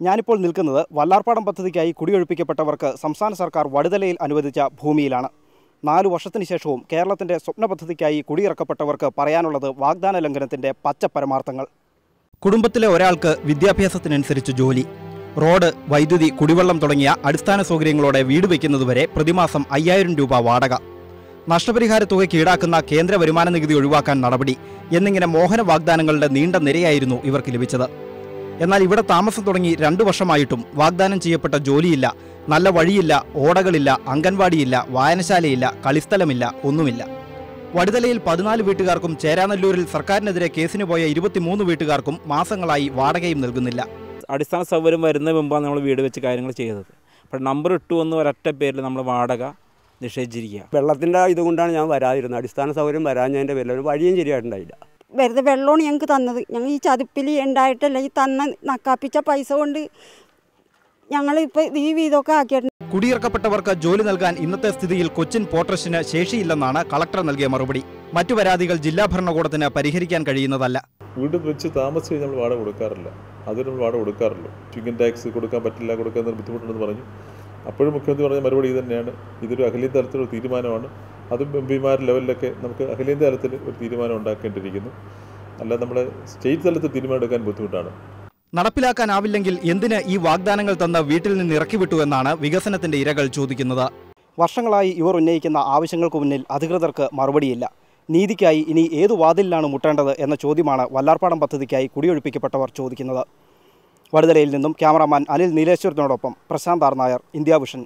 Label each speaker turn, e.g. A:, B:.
A: ഞാനിപ്പോൾ നിൽക്കുന്നത് വല്ലാർപ്പാടം പദ്ധതിക്കായി കുടിയൊഴിപ്പിക്കപ്പെട്ടവർക്ക് സംസ്ഥാന സർക്കാർ വടുതലയിൽ അനുവദിച്ച ഭൂമിയിലാണ്. നാലു വർഷത്തിന് ശേഷവും കേരളത്തിന്റെ സ്വപ്ന പദ്ധതിക്കായി കുടിയിറക്കപ്പെട്ടവർക്ക് പറയാനുള്ളത് വാഗ്ദാന ലംഘനത്തിന്റെ പച്ച പരമാർത്ഥങ്ങൾ. കുടുംബത്തിലെ ഒരാൾക്ക് വിദ്യാഭ്യാസത്തിനനുസരിച്ച് ജോലി. റോഡ് വൈദ്യുതി കുടിവെള്ളം തുടങ്ങിയ അടിസ്ഥാന സൗകര്യങ്ങളോടെ വീട് വയ്ക്കുന്നതുവരെ പ്രതിമാസം അയ്യായിരം രൂപ വാടക. നഷ്ടപരിഹാര തുകയ്ക്ക് ഈടാക്കുന്ന കേന്ദ്ര വരുമാന നികുതി ഒഴിവാക്കാൻ നടപടി എന്നിങ്ങനെ മോഹന വാഗ്ദാനങ്ങളുടെ നീണ്ട നിരയായിരുന്നു ഇവർക്ക് ലഭിച്ചത്. എന്നാൽ ഇവിടെ താമസം തുടങ്ങി രണ്ടു വർഷമായിട്ടും വാഗ്ദാനം ചെയ്യപ്പെട്ട ജോലിയില്ല. നല്ല വഴിയില്ല ഓടകളില്ല അംഗൻവാടിയില്ല വായനശാലയില്ല കളിസ്ഥലമില്ല ഒന്നുമില്ല. വടുതലയിൽ പതിനാല് വീട്ടുകാർക്കും ചേരാനല്ലൂരിൽ സർക്കാരിനെതിരെ കേസിന് പോയ ഇരുപത്തിമൂന്ന് വീട്ടുകാർക്കും മാസങ്ങളായി വാടകയും നൽകുന്നില്ല.
B: അടിസ്ഥാന സൗകര്യം വരുന്ന മുമ്പാണ് നമ്മൾ വീട് വെച്ച് കാര്യങ്ങൾ ചെയ്തത്. അപ്പോൾ നമ്പർ ഇട്ടു എന്ന് ഒരൊറ്റ പേരിൽ നമ്മൾ വാടക നിഷേധിച്ചിരിക്കുക
C: വെള്ളത്തിന്റെ ഇതുകൊണ്ടാണ് ഞാൻ വരാതിരുന്നത്. അടിസ്ഥാന സൗകര്യം വരാഞ്ഞതിന്റെ പേരിൽ ഒരു വഴിയും ശരിയായിട്ടുണ്ടായില്ല.
D: വെറുതെ വെള്ളമാണ് ഞങ്ങൾക്ക് തന്നത്. ഞങ്ങൾ ഈ ചതുപ്പിൽ ഉണ്ടായിട്ടല്ല ഈ തന്ന നക്കാപ്പിച്ച പൈസ കൊണ്ട് ഞങ്ങൾ ഇപ്പോൾ ഈ വീതമൊക്കെ ആക്കിയിട്ടുണ്ട്.
A: കുടിയിറക്കപ്പെട്ടവർക്ക് ജോലി നൽകാൻ ഇന്നത്തെ സ്ഥിതിയിൽ കൊച്ചിൻ പോർട്രസ്റ്റിന് ശേഷിയില്ലെന്നാണ് കളക്ടർ നൽകിയ മറുപടി. മറ്റു പരാതികൾ ജില്ലാ ഭരണകൂടത്തിന് പരിഹരിക്കാൻ കഴിയുന്നതല്ല.
E: വീട് വെച്ച് താമസിച്ച് കഴിഞ്ഞാൽ നമ്മൾ വാടക കൊടുക്കാറില്ല. അതിന് നമ്മൾ വാടക കൊടുക്കാറില്ല. ഇൻകം ടാക്സ് കൊടുക്കാൻ പറ്റില്ല കൊടുക്കാൻ ബുദ്ധിമുട്ടുണ്ടെന്ന് പറഞ്ഞു. അപ്പോഴും മുഖ്യമന്ത്രി പറഞ്ഞ മറുപടി ഇത് തന്നെയാണ് ഇതൊരു അഖിലേന്ത്യാ തലത്തിലുള്ള തീരുമാനമാണ്. അതും എം പിമാർ ലെവലിലൊക്കെ നമുക്ക് അഖിലേന്ത്യാ തലത്തിൽ ഒരു തീരുമാനം ഉണ്ടാക്കേണ്ടിയിരിക്കുന്നു. അല്ലാതെ നമ്മുടെ സ്റ്റേറ്റ് തലത്തിൽ തീരുമാനം എടുക്കാൻ ബുദ്ധിമുട്ടാണ്.
A: നടപ്പിലാക്കാനാവില്ലെങ്കിൽ എന്തിന് ഈ വാഗ്ദാനങ്ങൾ തന്ന വീട്ടിൽ നിന്ന് ഇറക്കിവിട്ടു എന്നാണ് വികസനത്തിന്റെ ഇരകൾ ചോദിക്കുന്നത്. വർഷങ്ങളായി ഇവർ ഉന്നയിക്കുന്ന ആവശ്യങ്ങൾക്ക് മുന്നിൽ അധികൃതർക്ക് മറുപടിയില്ല. നീതിക്കായി ഇനി ഏതു വാതിലിലാണ് മുട്ടേണ്ടത് എന്ന ചോദ്യമാണ് വല്ലാർപ്പാടം പദ്ധതിക്കായി കുടിയൊഴിപ്പിക്കപ്പെട്ടവർ ചോദിക്കുന്നത്. വടുതലയിൽ നിന്നും cameraman Anil നീലേശ്വരത്തിനോടൊപ്പം Prashanth R Nair India Vision.